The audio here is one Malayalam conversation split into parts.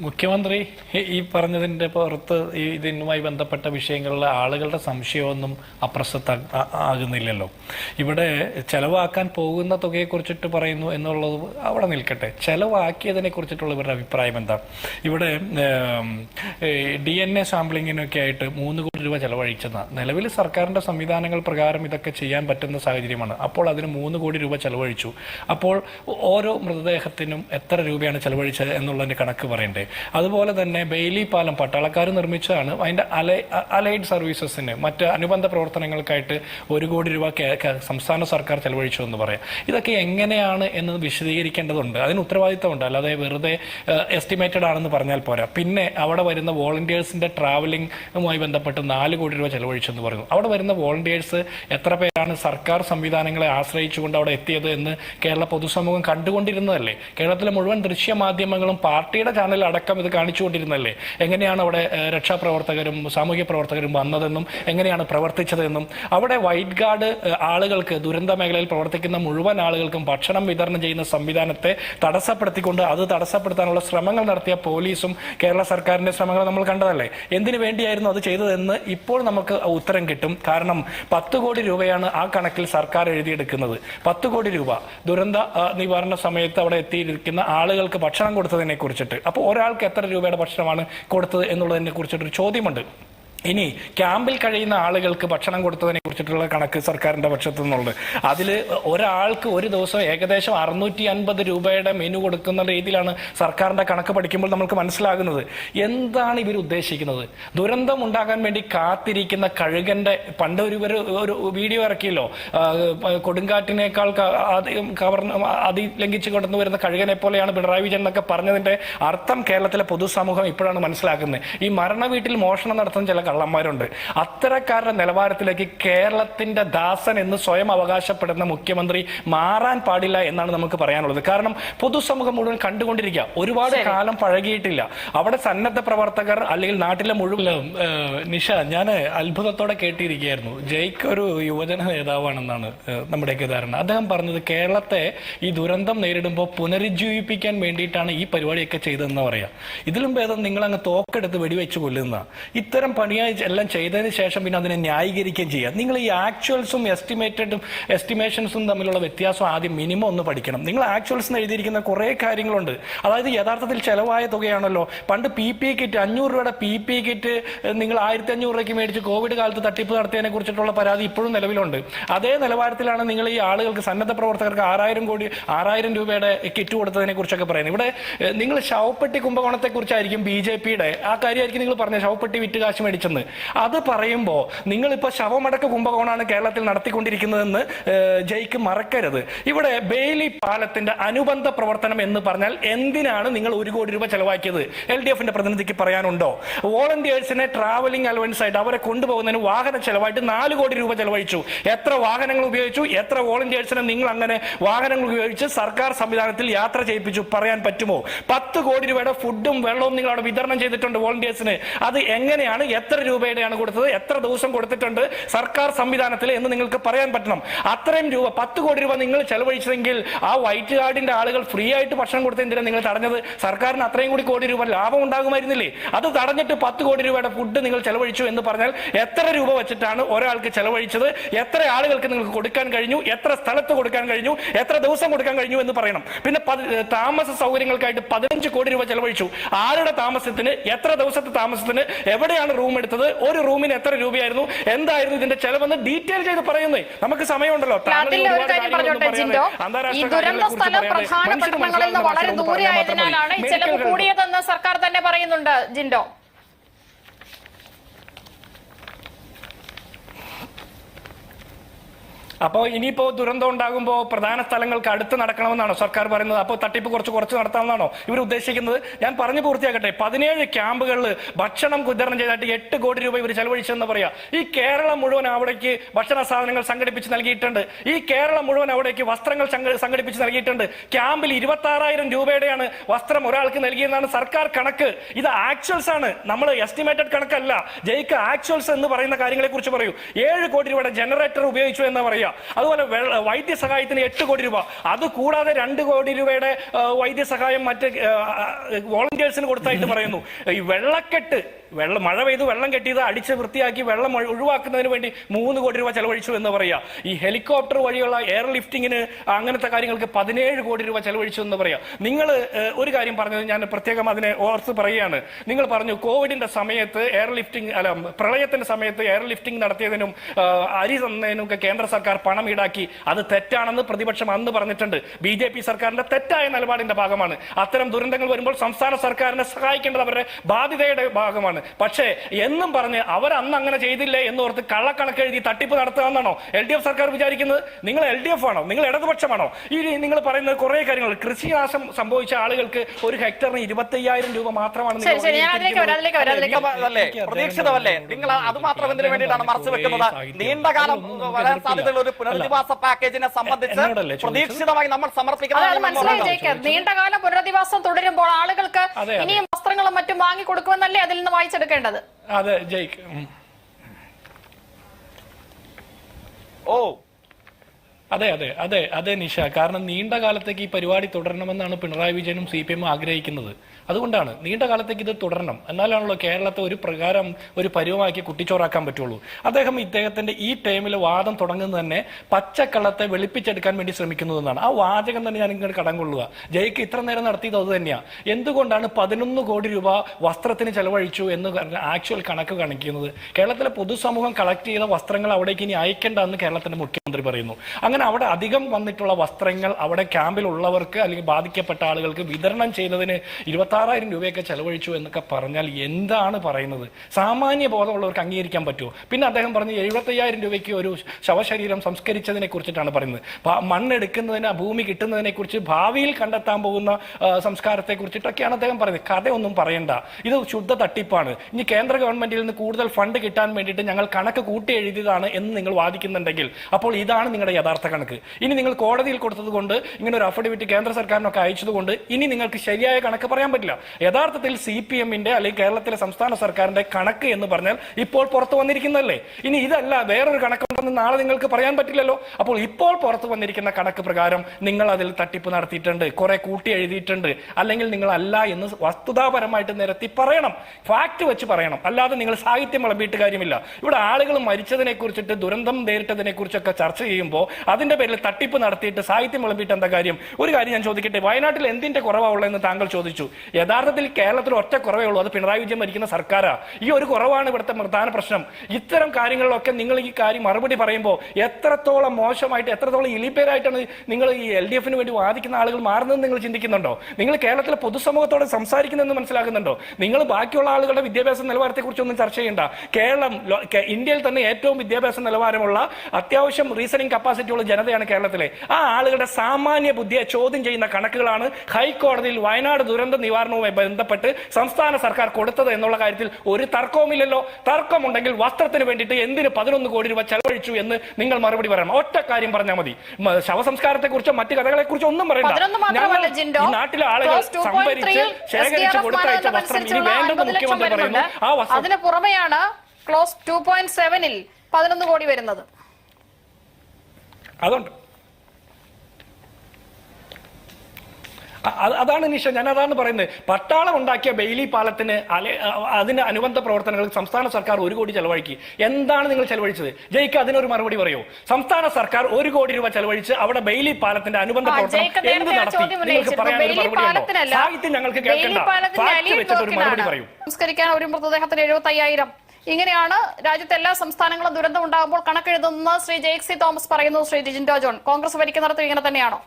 മുഖ്യമന്ത്രി ഈ പറഞ്ഞതിന്റെ പുറത്ത് ഇതിനുമായി ബന്ധപ്പെട്ട വിഷയങ്ങളിലെ ആളുകളുടെ സംശയമൊന്നും അപ്രസക്ത ആകുന്നില്ലല്ലോ. ഇവിടെ ചെലവാക്കാൻ പോകുന്ന തുകയെ കുറിച്ചിട്ട് പറയുന്നു എന്നുള്ളത് അവിടെ നിൽക്കട്ടെ. ചെലവാക്കിയതിനെ കുറിച്ചിട്ടുള്ള ഇവരുടെ അഭിപ്രായം എന്താ? ഇവിടെ ഡി എൻ എ സാമ്പിളിങ്ങിനൊക്കെ ആയിട്ട് മൂന്ന് കോടി രൂപ ചെലവഴിച്ചെന്ന. നിലവിൽ സർക്കാരിന്റെ സംവിധാനങ്ങൾ പ്രകാരം ഇതൊക്കെ ചെയ്യാൻ പറ്റുന്ന സാഹചര്യമാണ്. അപ്പോൾ അതിന് മൂന്ന് കോടി രൂപ ചെലവഴിച്ചു. അപ്പോൾ ഓരോ മൃതദേഹത്തിനും എത്ര രൂപയാണ് ചെലവഴിച്ചത് എന്നുള്ളതിന്റെ കണക്ക് പറയണ്ടേ. അതുപോലെ തന്നെ ബെയിലി പാലം പട്ടാളക്കാർ നിർമ്മിച്ചതാണ്. അതിന്റെ അലൈ അലൈഡ് സർവീസസിന് മറ്റ് അനുബന്ധ പ്രവർത്തനങ്ങൾക്കായിട്ട് ഒരു കോടി രൂപ സംസ്ഥാന സർക്കാർ ചെലവഴിച്ചു എന്ന് പറയാം. ഇതൊക്കെ എങ്ങനെയാണ് എന്ന് വിശദീകരിക്കേണ്ടതുണ്ട്. അതിന് ഉത്തരവാദിത്തമുണ്ട്. അല്ലാതെ വെറുതെ എസ്റ്റിമേറ്റഡ് ആണെന്ന് പറഞ്ഞാൽ പോരാ. പിന്നെ അവിടെ വരുന്ന വോളണ്ടിയേഴ്സിന്റെ ട്രാവലിംഗുമായി ബന്ധപ്പെട്ട് നാല് കോടി രൂപ ചെലവഴിച്ചു എന്ന് പറയുന്നു അവിടെ വരുന്ന വോളണ്ടിയേഴ്സ് എത്ര പേരാണ് സർക്കാർ സംവിധാനങ്ങളെ ആശ്രയിച്ചുകൊണ്ട് അവിടെ എത്തിയത് എന്ന് കേരള പൊതുസമൂഹം കണ്ടുകൊണ്ടിരുന്നതല്ലേ? കേരളത്തിലെ മുഴുവൻ ദൃശ്യമാധ്യമങ്ങളും പാർട്ടിയുടെ ചാനൽ അടക്കം ഇത് കാണിച്ചുകൊണ്ടിരുന്നല്ലേ? എങ്ങനെയാണ് അവിടെ രക്ഷാപ്രവർത്തകരും സാമൂഹ്യ പ്രവർത്തകരും വന്നതെന്നും എങ്ങനെയാണ് പ്രവർത്തിച്ചതെന്നും? അവിടെ വൈറ്റ് ഗാർഡ് ആളുകൾക്ക് ദുരന്ത മേഖലയിൽ പ്രവർത്തിക്കുന്ന മുഴുവൻ ആളുകൾക്കും ഭക്ഷണം വിതരണം ചെയ്യുന്ന സംവിധാനത്തെ തടസ്സപ്പെടുത്തിക്കൊണ്ട് അത് തടസ്സപ്പെടുത്താനുള്ള ശ്രമങ്ങൾ നടത്തിയ പോലീസും കേരള സർക്കാരിന്റെ ശ്രമങ്ങൾ നമ്മൾ കണ്ടതല്ലേ? എന്തിനു വേണ്ടിയായിരുന്നു അത് ചെയ്തതെന്ന് ഇപ്പോൾ നമുക്ക് ഉത്തരം കിട്ടും. കാരണം പത്ത് കോടി രൂപയാണ് ആ കണക്കിൽ സർക്കാർ എഴുതിയെടുക്കുന്നത്. പത്ത് കോടി രൂപ. ദുരന്ത നിവാരണ സമയത്ത് അവിടെ എത്തിയിരിക്കുന്ന ആളുകൾക്ക് ഭക്ഷണം കൊടുത്തതിനെ കുറിച്ചിട്ട് അപ്പോൾ ഒരാൾക്ക് എത്ര രൂപയുടെ ഭക്ഷണമാണ് കൊടുത്തത് എന്നുള്ളതിനെ കുറിച്ചിട്ടൊരു ചോദ്യമുണ്ട്. ഇനി ക്യാമ്പിൽ കഴിയുന്ന ആളുകൾക്ക് ഭക്ഷണം കൊടുത്തതിനെ കുറിച്ചിട്ടുള്ള കണക്ക് സർക്കാരിന്റെ പക്ഷത്തു നിന്നുള്ളത് അതിൽ ഒരാൾക്ക് ഒരു ദിവസം ഏകദേശം അറുന്നൂറ്റി അൻപത് രൂപയുടെ മെനു കൊടുക്കുന്ന രീതിയിലാണ് സർക്കാരിന്റെ കണക്ക് പഠിക്കുമ്പോൾ നമുക്ക് മനസ്സിലാകുന്നത്. എന്താണ് ഇവർ ഉദ്ദേശിക്കുന്നത്? ദുരന്തം ഉണ്ടാകാൻ വേണ്ടി കാത്തിരിക്കുന്ന കഴുകന്റെ പണ്ട് ഒരു ഒരു വീഡിയോ ഇറക്കിയല്ലോ കൊടുങ്കാറ്റിനേക്കാൾ കവർന്ന് അതിലംഘിച്ച് കൊണ്ടു വരുന്ന കഴുകനെ പോലെയാണ് പിണറായി വിജയൻ എന്നൊക്കെ പറഞ്ഞതിന്റെ അർത്ഥം കേരളത്തിലെ പൊതുസമൂഹം ഇപ്പോഴാണ് മനസ്സിലാക്കുന്നത്. ഈ മരണ വീട്ടിൽ മോഷണം നടത്തുന്ന ചില കള്ളന്മാരുണ്ട്. അത്തരക്കാരുടെ നിലവാരത്തിലേക്ക് കേരളത്തിന്റെ ദാസൻ എന്ന് സ്വയം അവകാശപ്പെടുന്ന മുഖ്യമന്ത്രി മാറാൻ പാടില്ല എന്നാണ് നമുക്ക് പറയാനുള്ളത്. കാരണം പൊതുസമൂഹം മുഴുവൻ കണ്ടുകൊണ്ടിരിക്കുക. ഒരുപാട് കാലം പഴകിയിട്ടില്ല. അവിടെ സന്നദ്ധ പ്രവർത്തകർ അല്ലെങ്കിൽ നാട്ടിലെ മുഴുവൻ നിഷ ഞാൻ അത്ഭുതത്തോടെ കേട്ടിരിക്കുകയായിരുന്നു. ജയ്ക്ക് ഒരു യുവജന നേതാവാണെന്നാണ് നമ്മുടെയൊക്കെ ധാരണ. അദ്ദേഹം പറഞ്ഞത് കേരളത്തെ ഈ ദുരന്തം നേരിടുമ്പോൾ പുനരുജ്ജീവിപ്പിക്കാൻ വേണ്ടിയിട്ടാണ് ഈ പരിപാടിയൊക്കെ ചെയ്തതെന്ന് പറയാം. ഇതിലും ഭേദം നിങ്ങൾ അങ്ങ് തോക്കെടുത്ത് വെടിവെച്ച് കൊല്ലുന്ന ഇത്തരം പണിയായി എല്ലാം ചെയ്തതിന് ശേഷം പിന്നെ അതിനെ ന്യായീകരിക്കുകയും ചെയ്യാം നിങ്ങൾ ഈ ആക്ച്വൽസും എസ്റ്റിമേറ്റഡും എസ്റ്റിമേഷൻസും തമ്മിലുള്ള വ്യത്യാസം ആദ്യം മിനിമം ഒന്ന് പഠിക്കണം. നിങ്ങൾ ആക്ച്വൽസ് എഴുതിയിരിക്കുന്ന കുറേ കാര്യങ്ങളുണ്ട്. അതായത് യഥാർത്ഥത്തിൽ ചിലവായ തുകയാണല്ലോ. പണ്ട് പി പി കിറ്റ് അഞ്ഞൂറ് രൂപയുടെ പി പി കിറ്റ് നിങ്ങൾ ആയിരത്തി അഞ്ഞൂറ് രൂപയ്ക്ക് മേടിച്ച് കോവിഡ് കാലത്ത് തട്ടിപ്പ് നടത്തിയതിനെ കുറിച്ചിട്ടുള്ള പരാതി ഇപ്പോഴും നിലവിലുണ്ട്. അതേ നിലവാരത്തിലാണ് നിങ്ങൾ ഈ ആളുകൾക്ക് സന്നദ്ധ പ്രവർത്തകർക്ക് ആറായിരം കോടി ആറായിരം രൂപയുടെ കിറ്റ് കൊടുത്തതിനെ കുറിച്ചൊക്കെ പറയുന്നത്. ഇവിടെ നിങ്ങൾ ശവപ്പെട്ടി കുംഭകോണത്തെ കുറിച്ചായിരിക്കും ബി ജെ പിയുടെ ആ കാര്യമായിരിക്കും നിങ്ങൾ പറഞ്ഞ ശവപ്പെട്ടി വിറ്റ് കാശ് മേടിച്ചെന്ന് അത് പറയുമ്പോൾ നിങ്ങളിപ്പോൾ ശവമടക്ക കുംഭകോണാണ് കേരളത്തിൽ നടത്തിക്കൊണ്ടിരിക്കുന്നതെന്ന് ജയ്ക്ക് മറക്കരുത്. ഇവിടെ ബെയിലി പാലത്തിന്റെ അനുബന്ധ പ്രവർത്തനം എന്ന് പറഞ്ഞാൽ എന്തിനാണ് നിങ്ങൾ ഒരു കോടി രൂപ ചെലവാക്കിയത്? എൽ ഡി എഫിന്റെ പ്രതിനിധിക്ക് പറയാനുണ്ടോ? വോളണ്ടിയേഴ്സിനെ ട്രാവലിംഗ് അലവൻസ് ആയിട്ട് അവരെ കൊണ്ടുപോകുന്നതിന് വാഹന ചെലവായിട്ട് നാല് കോടി രൂപ ചെലവഴിച്ചു. എത്ര വാഹനങ്ങൾ ഉപയോഗിച്ചു? എത്ര വോളണ്ടിയേഴ്സിനെ നിങ്ങൾ അങ്ങനെ വാഹനങ്ങൾ ഉപയോഗിച്ച് സർക്കാർ സംവിധാനത്തിൽ യാത്ര ചെയ്യിപ്പിച്ചു പറയാൻ പറ്റുമോ? പത്ത് കോടി രൂപയുടെ ഫുഡും വെള്ളവും നിങ്ങൾ അവിടെ വിതരണം ചെയ്തിട്ടുണ്ട് വോളണ്ടിയേഴ്സിന്. അത് എങ്ങനെയാണ്? എത്ര രൂപയുടെയാണ് കൊടുത്തത്. എത്ര ദിവസം കൊടുത്തിട്ടുണ്ട് സർക്കാർ സംവിധാനത്തിൽ എന്ന് നിങ്ങൾക്ക് പറയാൻ പറ്റണം. അത്രയും രൂപ പത്ത് കോടി രൂപ നിങ്ങൾ ചെലവഴിച്ചതെങ്കിൽ ആ വൈറ്റ് കാർഡിന്റെ ആളുകൾ ഫ്രീ ആയിട്ട് ഭക്ഷണം കൊടുത്തതിന്റെ നിങ്ങൾ തടഞ്ഞത്? സർക്കാരിന് അത്രയും കൂടി കോടി രൂപ ലാഭം ഉണ്ടാകുമായിരുന്നില്ലേ? അത് തടഞ്ഞിട്ട് പത്ത് കോടി രൂപയുടെ ഫുഡ് നിങ്ങൾ ചെലവഴിച്ചു എന്ന് പറഞ്ഞാൽ എത്ര രൂപ വെച്ചിട്ടാണ് ഒരാൾക്ക് ചെലവഴിച്ചത്? എത്ര ആളുകൾക്ക് നിങ്ങൾക്ക് കൊടുക്കാൻ കഴിഞ്ഞു? എത്ര സ്ഥലത്ത് കൊടുക്കാൻ കഴിഞ്ഞു? എത്ര ദിവസം കൊടുക്കാൻ കഴിഞ്ഞു എന്ന് പറയണം. പിന്നെ താമസ സൗകര്യങ്ങൾക്കായിട്ട് പതിനഞ്ച് കോടി രൂപ ചെലവഴിച്ചു. ആരുടെ താമസത്തിന്? എത്ര ദിവസത്തെ താമസത്തിന്? എവിടെയാണ് റൂം എടുത്തത് ഒരു റൂമിന് എത്ര രൂപയായിരുന്നു? എന്തായിരുന്നു ഇതിന്റെ ചെലവെന്ന് ഡീറ്റെയിൽ ചെയ്ത് പറയുന്നേ. നമുക്ക് സമയമുണ്ടല്ലോ. ഈ ദുരന്ത സ്ഥലം പ്രധാന പട്ടണങ്ങളിൽ നിന്ന് വളരെ ഈ മതി. ചെലവ് കൂടിയതെന്ന് സർക്കാർ തന്നെ പറയുന്നുണ്ട് ജിൻഡോ. അപ്പോൾ ഇനിയിപ്പോ ദുരന്തം ഉണ്ടാകുമ്പോൾ പ്രധാന സ്ഥലങ്ങൾക്ക് അടുത്ത് നടക്കണമെന്നാണോ സർക്കാർ പറയുന്നത്? അപ്പോൾ തട്ടിപ്പ് കുറച്ച് കുറച്ച് നടത്താമെന്നാണോ ഇവർ ഉദ്ദേശിക്കുന്നത്? ഞാൻ പറഞ്ഞു പൂർത്തിയാക്കട്ടെ. പതിനേഴ് ക്യാമ്പുകളിൽ ഭക്ഷണം വിതരണം ചെയ്തായിട്ട് എട്ട് കോടി രൂപ ഇവർ ചെലവഴിച്ചെന്ന് പറയാം. ഈ കേരളം മുഴുവൻ അവിടേക്ക് ഭക്ഷണ സാധനങ്ങൾ സംഘടിപ്പിച്ച് നൽകിയിട്ടുണ്ട്. ഈ കേരളം മുഴുവൻ അവിടേക്ക് വസ്ത്രങ്ങൾ സംഘ- സംഘടിപ്പിച്ച് നൽകിയിട്ടുണ്ട്. ക്യാമ്പിൽ ഇരുപത്തി ആറായിരം രൂപയുടെയാണ് വസ്ത്രം ഒരാൾക്ക് നൽകിയെന്നാണ് സർക്കാർ കണക്ക്. ഇത് ആക്ച്വൽസ് ആണ്. നമ്മൾ എസ്റ്റിമേറ്റഡ് കണക്കല്ല. ജയിക്ക് ആക്ച്വൽസ് എന്ന് പറയുന്ന കാര്യങ്ങളെ കുറിച്ച് പറയൂ. ഏഴ് കോടി രൂപയുടെ ജനറേറ്റർ ഉപയോഗിച്ചു എന്ന് പറയാ. അതുപോലെ വൈദ്യസഹായത്തിന് എട്ട് കോടി രൂപ. അത് കൂടാതെ രണ്ട് കോടി രൂപയുടെ വൈദ്യസഹായം മറ്റ് വോളണ്ടിയേഴ്സിന് കൊടുത്തായിട്ട് പറയുന്നു. ഈ വെള്ളക്കെട്ട് വെള്ളം മഴ പെയ്തു വെള്ളം കെട്ടിയത് അടിച്ച് വൃത്തിയാക്കി വെള്ളം ഒഴി- ഒഴിവാക്കുന്നതിന് വേണ്ടി മൂന്ന് കോടി രൂപ ചെലവഴിച്ചു എന്ന് പറയാ. ഈ ഹെലികോപ്റ്റർ വഴിയുള്ള എയർ ലിഫ്റ്റിങ്ങിന് അങ്ങനത്തെ കാര്യങ്ങൾക്ക് പതിനേഴ് കോടി രൂപ ചെലവഴിച്ചു എന്ന് പറയാ. നിങ്ങൾ ഒരു കാര്യം പറഞ്ഞത് ഞാൻ പ്രത്യേകം അതിനെ ഓർത്ത് പറയുകയാണ്. നിങ്ങൾ പറഞ്ഞു കോവിഡിന്റെ സമയത്ത് എയർ ലിഫ്റ്റിംഗ് അല്ല പ്രളയത്തിന്റെ സമയത്ത് എയർ ലിഫ്റ്റിംഗ് നടത്തിയതിനും അരി തന്നതിനും ഒക്കെ കേന്ദ്ര സർക്കാർ പണം ഈടാക്കി. അത് തെറ്റാണെന്ന് പ്രതിപക്ഷം അന്ന് പറഞ്ഞിട്ടുണ്ട്. ബി ജെ പി സർക്കാരിന്റെ തെറ്റായ നിലപാടിന്റെ ഭാഗമാണ്. അത്തരം ദുരന്തങ്ങൾ വരുമ്പോൾ സംസ്ഥാന സർക്കാരിനെ സഹായിക്കേണ്ടത് അവരുടെ ബാധ്യതയുടെ ഭാഗമാണ്. പക്ഷേ എന്നും പറഞ്ഞ് അവരന്ന് അന്ന് അങ്ങനെ ചെയ്തില്ലേ എന്നോർത്ത് കള്ളക്കണക്ക് എഴുതി തട്ടിപ്പ് നടത്തുകയെന്നാണോ എൽ ഡി എഫ് സർക്കാർ വിചാരിക്കുന്നത്? നിങ്ങൾ എൽ ഡി എഫ് ആണോ നിങ്ങൾ ഇടതുപക്ഷമാണോ? ഈ നിങ്ങൾ പറയുന്നത് കുറെ കാര്യങ്ങൾ. കൃഷിനാശം സംഭവിച്ച ആളുകൾക്ക് ഒരു ഹെക്ടറിന് ഇരുപത്തി അയ്യായിരം രൂപ മാത്രമാണ് പ്രതീക്ഷിതമല്ലേ? നിങ്ങൾ അത് മാത്രം എന്തിനു വേണ്ടിയിട്ടാണ് മറച്ചു വെക്കുന്നത്? നീണ്ടകാലം വരാൻ സാധ്യതയുള്ള ഒരു പുനരധിവാസ പാക്കേജിനെ സംബന്ധിച്ച് പ്രതീക്ഷിതമായി നമ്മൾ സമർപ്പിക്കുന്നത് നീണ്ടകാലം പുനരധിവാസം തുടരുമ്പോൾ ആളുകൾക്ക്. ഇനിയും വസ്ത്രങ്ങളും മറ്റും വാങ്ങി കൊടുക്കുമെന്നല്ലേ അതിൽ നിന്ന് വായിച്ചെടുക്കേണ്ടത് അതെ ജയിക്ക്. ഓ. അതെ അതെ അതെ അതെ നിഷ. കാരണം നീണ്ട കാലത്തേക്ക് ഈ പരിപാടി തുടരണമെന്നാണ് പിണറായി വിജയനും സി പി എമ്മും ആഗ്രഹിക്കുന്നത്. അതുകൊണ്ടാണ് നീണ്ട കാലത്തേക്ക് ഇത് തുടരണം. എന്നാലാണല്ലോ കേരളത്തെ ഒരു പ്രകാരം ഒരു പരുവമാക്കി കുട്ടിച്ചോറാക്കാൻ പറ്റുള്ളൂ. അദ്ദേഹം ഇദ്ദേഹത്തിന്റെ ഈ ടൈമിൽ വാദം തുടങ്ങുന്നത് തന്നെ പച്ചക്കള്ളത്തെ വെളുപ്പിച്ചെടുക്കാൻ വേണ്ടി ശ്രമിക്കുന്നു എന്നാണ്. ആ വാചകം തന്നെ ഞാൻ ഇങ്ങനെ കടം കൊള്ളുക ജയ്ക്ക് ഇത്ര നേരം നടത്തിയത് അത് തന്നെയാണ് എന്തുകൊണ്ടാണ് പതിനൊന്ന് കോടി രൂപ വസ്ത്രത്തിന് ചെലവഴിച്ചു എന്ന് ആക്ച്വൽ കണക്ക് കാണിക്കുന്നത്? കേരളത്തിലെ പൊതുസമൂഹം കളക്ട് ചെയ്ത വസ്ത്രങ്ങൾ അവിടേക്ക് ഇനി അയക്കേണ്ട എന്ന് കേരളത്തിന്റെ മുഖ്യമന്ത്രി പറയുന്നു. അങ്ങനെ അവിടെ അധികം വന്നിട്ടുള്ള വസ്ത്രങ്ങൾ അവിടെ ക്യാമ്പിലുള്ളവർക്ക് അല്ലെങ്കിൽ ബാധിക്കപ്പെട്ട ആളുകൾക്ക് വിതരണം ചെയ്യുന്നതിന് ഇരുപത്താറായിരം രൂപയൊക്കെ ചെലവഴിച്ചു എന്നൊക്കെ പറഞ്ഞാൽ എന്താണ് പറയുന്നത്? സാമാന്യ ബോധമുള്ളവർക്ക് അംഗീകരിക്കാൻ പറ്റുമോ? പിന്നെ അദ്ദേഹം പറഞ്ഞു എഴുപത്തയ്യായിരം രൂപയ്ക്ക് ഒരു ശവശരീരം സംസ്കരിച്ചതിനെ കുറിച്ചിട്ടാണ് പറയുന്നത്. മണ്ണെടുക്കുന്നതിന് ഭൂമി കിട്ടുന്നതിനെ കുറിച്ച് ഭാവിയിൽ കണ്ടെത്താൻ പോകുന്ന സംസ്കാരത്തെ കുറിച്ചിട്ടൊക്കെയാണ് അദ്ദേഹം പറയുന്നത്. കഥയൊന്നും പറയണ്ട. ഇത് ശുദ്ധ തട്ടിപ്പാണ്. ഇനി കേന്ദ്ര ഗവൺമെന്റിൽ നിന്ന് കൂടുതൽ ഫണ്ട് കിട്ടാൻ വേണ്ടിയിട്ട് ഞങ്ങൾ കണക്ക് കൂട്ടി എഴുതിയതാണ് എന്ന് നിങ്ങൾ വാദിക്കുന്നുണ്ടെങ്കിൽ അപ്പോൾ ഇതാണ് നിങ്ങളുടെ യഥാർത്ഥ കണക്ക്. ഇനി നിങ്ങൾ കോടതിയിൽ കൊടുത്തത് കൊണ്ട് ഇങ്ങനെ ഒരു അഫിഡവിറ്റ് കേന്ദ്ര സർക്കാരിനൊക്കെ അയച്ചതുകൊണ്ട് ഇനി നിങ്ങൾക്ക് ശരിയായ കണക്ക് പറയാൻ പറ്റില്ല യഥാർത്ഥത്തിൽ സി പി എമ്മിന്റെ അല്ലെങ്കിൽ കേരളത്തിലെ സംസ്ഥാന സർക്കാരിന്റെ കണക്ക് എന്ന് പറഞ്ഞാൽ ഇപ്പോൾ പുറത്തു വന്നിരിക്കുന്നതല്ലേ? ഇനി ഇതല്ല വേറൊരു കണക്കുണ്ടെന്ന് നാളെ നിങ്ങൾക്ക് പറയാൻ പറ്റില്ലല്ലോ? അപ്പോൾ ഇപ്പോൾ പുറത്തു വന്നിരിക്കുന്ന കണക്ക് പ്രകാരം നിങ്ങൾ അതിൽ തട്ടിപ്പ് നടത്തിയിട്ടുണ്ട് കുറെ കൂട്ടി എഴുതിയിട്ടുണ്ട്. അല്ലെങ്കിൽ നിങ്ങൾ അല്ല എന്ന് വസ്തുതാപരമായിട്ട് നിരത്തി പറയണം. ഫാക്ട് വെച്ച് പറയണം. അല്ലാതെ നിങ്ങൾ സാഹിത്യം വിളമ്പിയിട്ട് കാര്യമില്ല. ഇവിടെ ആളുകൾ മരിച്ചതിനെ കുറിച്ചിട്ട് ദുരന്തം നേരിട്ടതിനെ കുറിച്ചൊക്കെ ചർച്ച ചെയ്യുമ്പോൾ അതിന്റെ പേരിൽ തട്ടിപ്പ് നടത്തിയിട്ട് സാഹിത്യം വിളമ്പിയിട്ട് എന്താ കാര്യം? ഒരു കാര്യം ഞാൻ ചോദിക്കട്ടെ വയനാട്ടിൽ എന്തിന്റെ കുറവാണുള്ളതെന്ന് താങ്കൾ ചോദിച്ചു. യഥാർത്ഥത്തിൽ കേരളത്തിൽ ഒറ്റ കുറവേ ഉള്ളൂ. അത് പിണറായി വിജയൻ ഭരിക്കുന്ന സർക്കാരാ. ഈ ഒരു കുറവാണ് ഇവിടുത്തെ പ്രധാന പ്രശ്നം. ഇത്തരം കാര്യങ്ങളിലൊക്കെ നിങ്ങൾ ഈ കാര്യം മറുപടി പറയുമ്പോൾ എത്രത്തോളം മോശമായിട്ട് എത്രത്തോളം ഇലിപ്പേരായിട്ടാണ് നിങ്ങൾ ഈ എൽ ഡി എഫിന് വേണ്ടി വാദിക്കുന്ന ആളുകൾ മാറുന്നതെന്ന് നിങ്ങൾ ചിന്തിക്കുന്നുണ്ടോ? നിങ്ങൾ കേരളത്തിലെ പൊതുസമൂഹത്തോട് സംസാരിക്കുന്നതെന്ന് മനസ്സിലാക്കുന്നുണ്ടോ? നിങ്ങൾ ബാക്കിയുള്ള ആളുകളുടെ വിദ്യാഭ്യാസ നിലവാരത്തെക്കുറിച്ചൊന്നും ചർച്ച ചെയ്യണ്ട. കേരളം ഇന്ത്യയിൽ തന്നെ ഏറ്റവും വിദ്യാഭ്യാസ നിലവാരമുള്ള അത്യാവശ്യം റീസണിംഗ് കപ്പാസിറ്റി ഉള്ള ജനതയാണ് കേരളത്തിലെ. ആ ആളുകളുടെ സാമാന്യ ബുദ്ധിയെ ചോദ്യം ചെയ്യുന്ന കണക്കുകളാണ് ഹൈക്കോടതിയിൽ വയനാട് ദുരന്ത നിവാരണവുമായി ബന്ധപ്പെട്ട് സംസ്ഥാന സർക്കാർ കൊടുത്തത് എന്നുള്ള കാര്യത്തിൽ ഒരു തർക്കവുമില്ലല്ലോ. തർക്കമുണ്ടെങ്കിൽ വസ്ത്രത്തിന് വേണ്ടിയിട്ട് എന്തിന് പതിനൊന്ന് കോടി രൂപ ചെലവഴിച്ചു എന്ന് നിങ്ങൾ മറുപടി പറയണം. ഒറ്റ കാര്യം പറഞ്ഞാൽ മതി. ശവസംസ്കാരത്തെ കുറിച്ചോ മറ്റ് കഥകളെ കുറിച്ചോ ഒന്നും പറയണ്ട. ഈ നാട്ടിലെ ആളുകൾ ക്ലോസ് 2.3 സംഭരിച്ച് ശേഖരിച്ച് കൊടുത്തയച്ച വസ്ത്രം ഇനി വേണ്ടെന്ന് മുഖ്യമന്ത്രി പറയുന്നു. ആ വസ്ത്രം അതിന് പുറമെയാണ് ക്ലോസ് ടു പോയിന്റ് സെവനിൽ പതിനൊന്ന് കോടി വരുന്നത്. അതുണ്ട് അ- അത് അതാണ് നിഷ ഞാൻ അതാണ് പറയുന്നത്. പട്ടാളം ഉണ്ടാക്കിയ ബെയിലി പാലത്തിന് അലെ- അതിന് അനുബന്ധ പ്രവർത്തനങ്ങൾ സംസ്ഥാന സർക്കാർ ഒരു കോടി ചെലവഴിക്കി. എന്താണ് നിങ്ങൾ ചെലവഴിച്ചത്? ജയിക്ക് അതിനൊരു മറുപടി പറയൂ. സംസ്ഥാന സർക്കാർ ഒരു കോടി രൂപ ചെലവഴിച്ച് അവിടെ ബെയിലി പാലത്തിന്റെ അനുബന്ധ പ്രവർത്തനം എന്ത് നടത്തി? നിങ്ങൾക്ക് മറുപടി ഉണ്ടോ? സാഹിത്യം ഞങ്ങൾക്ക് കേൾക്കണ്ട. പാലത്തിന്റെ ഫാക്ട് വെച്ചിട്ട് ഒരു മറുപടി പറയൂ. സംസ്കരിക്കാൻ ഒരു മൃതദേഹത്തിന് എഴുപത്തയ്യായിരം. ഇങ്ങനെയാണ് രാജ്യത്തെ എല്ലാ സംസ്ഥാനങ്ങളും ദുരന്തം ഉണ്ടാകുമ്പോൾ കണക്കെഴുതുന്ന ശ്രീ ജെയ്ക്സി തോമസ് പറയുന്നു ശ്രീ ജിൻഡോ ജോൺ കോൺഗ്രസ് ഭരിക്കുന്നിടത്ത് ഇങ്ങനെ തന്നെയാണോ?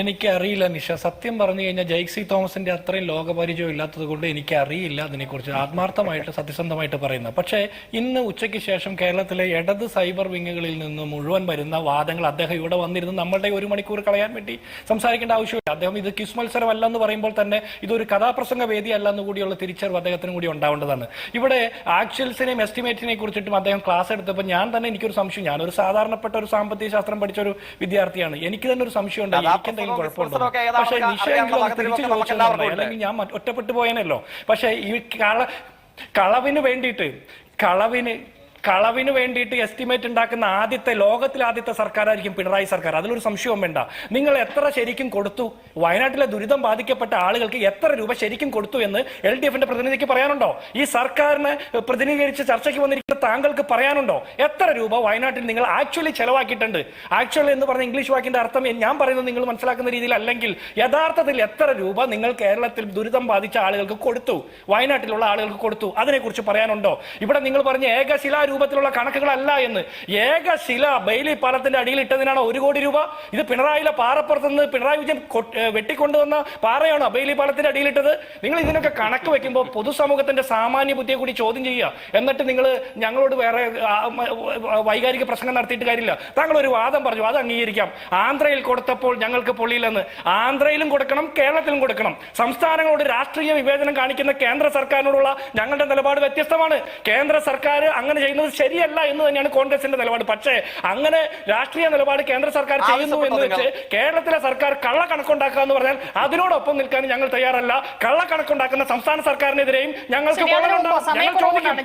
എനിക്കറിയില്ല നിഷ. സത്യം പറഞ്ഞു കഴിഞ്ഞാൽ ജെയ്സി തോമസിന്റെ അത്രയും ലോകപരിചയം ഇല്ലാത്തത് കൊണ്ട് എനിക്കറിയില്ല അതിനെക്കുറിച്ച് ആത്മാർത്ഥമായിട്ട് സത്യസന്ധമായിട്ട് പറയുന്നത് പക്ഷേ ഇന്ന് ഉച്ചയ്ക്ക് ശേഷം കേരളത്തിലെ ഇടത് സൈബർ വിങ്ങുകളിൽ നിന്ന് മുഴുവൻ വരുന്ന വാദങ്ങൾ അദ്ദേഹം ഇവിടെ വന്നിരുന്നു നമ്മളുടെ ഒരു മണിക്കൂർ കളയാൻ വേണ്ടി സംസാരിക്കേണ്ട ആവശ്യമില്ല. അദ്ദേഹം ഇത് ക്വിസ് മത്സരമല്ല എന്ന് പറയുമ്പോൾ തന്നെ ഇതൊരു കഥാപ്രസംഗ വേദി അല്ല എന്ന് കൂടിയുള്ള തിരിച്ചറിവ് അദ്ദേഹത്തിന് കൂടി ഉണ്ടാവേണ്ടതാണ്. ഇവിടെ ആക്ച്വൽസിനെയും എസ്റ്റിമേറ്റിനെ കുറിച്ചിട്ടും അദ്ദേഹം ക്ലാസ് എടുത്തപ്പോൾ ഞാൻ തന്നെ എനിക്കൊരു സംശയം. ഞാനൊരു സാധാരണപ്പെട്ട ഒരു സാമ്പത്തിക ശാസ്ത്രം പഠിച്ച ഒരു വിദ്യാർത്ഥിയാണ്. എനിക്ക് തന്നെ ഒരു അതാ എനിക്ക് എന്തെങ്കിലും കുഴപ്പമുണ്ടോ? പക്ഷേ നിഷയെങ്കിലും അത് തിരിച്ചു നമുക്ക് അല്ലെങ്കിൽ ഞാൻ ഒറ്റപ്പെട്ടു പോയനല്ലോ. പക്ഷേ ഈ കള കളവിന് വേണ്ടിയിട്ട് കളവിന് കളവിന് വേണ്ടിയിട്ട് എസ്റ്റിമേറ്റ് ഉണ്ടാക്കുന്ന ആദ്യത്തെ ലോകത്തിലെ ആദ്യത്തെ സർക്കാരായിരിക്കും പിണറായി സർക്കാർ. അതിലൊരു സംശയവും വേണ്ട. നിങ്ങൾ എത്ര ശരിക്കും കൊടുത്തു? വയനാട്ടിലെ ദുരിതം ബാധിക്കപ്പെട്ട ആളുകൾക്ക് എത്ര രൂപ ശരിക്കും കൊടുത്തു എന്ന് എൽ ഡി എഫിന്റെ പ്രതിനിധിക്ക് പറയാനുണ്ടോ? ഈ സർക്കാരിനെ പ്രതിനിധീകരിച്ച് ചർച്ചയ്ക്ക് വന്നിരിക്കുന്ന താങ്കൾക്ക് പറയാനുണ്ടോ? എത്ര രൂപ വയനാട്ടിൽ നിങ്ങൾ ആക്ച്വലി ചെലവാക്കിയിട്ടുണ്ട്? ആക്ച്വലി എന്ന് പറഞ്ഞ ഇംഗ്ലീഷ് വാക്കിന്റെ അർത്ഥം ഞാൻ പറയുന്നത് നിങ്ങൾ മനസ്സിലാക്കുന്ന രീതിയിൽ അല്ലെങ്കിൽ യഥാർത്ഥത്തിൽ എത്ര രൂപ നിങ്ങൾ കേരളത്തിൽ ദുരിതം ബാധിച്ച ആളുകൾക്ക് കൊടുത്തു? വയനാട്ടിലുള്ള ആളുകൾക്ക് കൊടുത്തു. അതിനെക്കുറിച്ച് പറയാനുണ്ടോ? ഇവിടെ നിങ്ങൾ പറഞ്ഞ ഏകശിലാ രൂപത്തിലുള്ള കണക്കുകളല്ല എന്ന്. ഏകശില ബെയിലി പാലത്തിന്റെ അടിയിൽ ഇട്ടതിനാണ് ഒരു കോടി രൂപ. ഇത് പിണറായിലെ പാറപ്പുറത്ത് നിന്ന് പിണറായി വിജയൻ വെട്ടിക്കൊണ്ടുവന്ന പാറയാണോ ബെയിലി പാലത്തിന്റെ അടിയിലിട്ടത് നിങ്ങൾ ഇതിനൊക്കെ കണക്ക് വെക്കുമ്പോൾ പൊതുസമൂഹത്തിന്റെ സാമാന്യ ബുദ്ധിയെ കൂടി ചോദ്യം ചെയ്യുക. എന്നിട്ട് നിങ്ങൾ ഞങ്ങളോട് വേറെ വൈകാരിക പ്രസംഗം നടത്തിയിട്ട് കാര്യമില്ല. താങ്കൾ ഒരു വാദം പറഞ്ഞു അത് അംഗീകരിക്കാം. ആന്ധ്രയിൽ കൊടുത്തപ്പോൾ ഞങ്ങൾക്ക് പൊള്ളിയില്ലെന്ന് ആന്ധ്രയിലും കൊടുക്കണം കേരളത്തിലും കൊടുക്കണം. സംസ്ഥാനങ്ങളോട് രാഷ്ട്രീയ വിവേചനം കാണിക്കുന്ന കേന്ദ്ര സർക്കാരിനോടുള്ള ഞങ്ങളുടെ നിലപാട് വ്യത്യസ്തമാണ്. കേന്ദ്ര സർക്കാർ അങ്ങനെ ചെയ്യുന്നത് ശരിയല്ല എന്ന് തന്നെയാണ് കോൺഗ്രസിന്റെ നിലപാട്. പക്ഷേ അങ്ങനെ രാഷ്ട്രീയ നിലപാട് കേന്ദ്ര സർക്കാർ ചെയ്യുന്നു എന്ന് വെച്ച് കേരളത്തിലെ സർക്കാർ കള്ള കണക്കുണ്ടാക്കുക എന്ന് പറഞ്ഞാൽ അതിനോടൊപ്പം നിൽക്കാൻ ഞങ്ങൾ തയ്യാറല്ല. കള്ള കണക്കുണ്ടാക്കുന്ന സംസ്ഥാന സർക്കാരിനെതിരെയും ഞങ്ങൾക്ക് ഞങ്ങൾ ചോദിക്കും.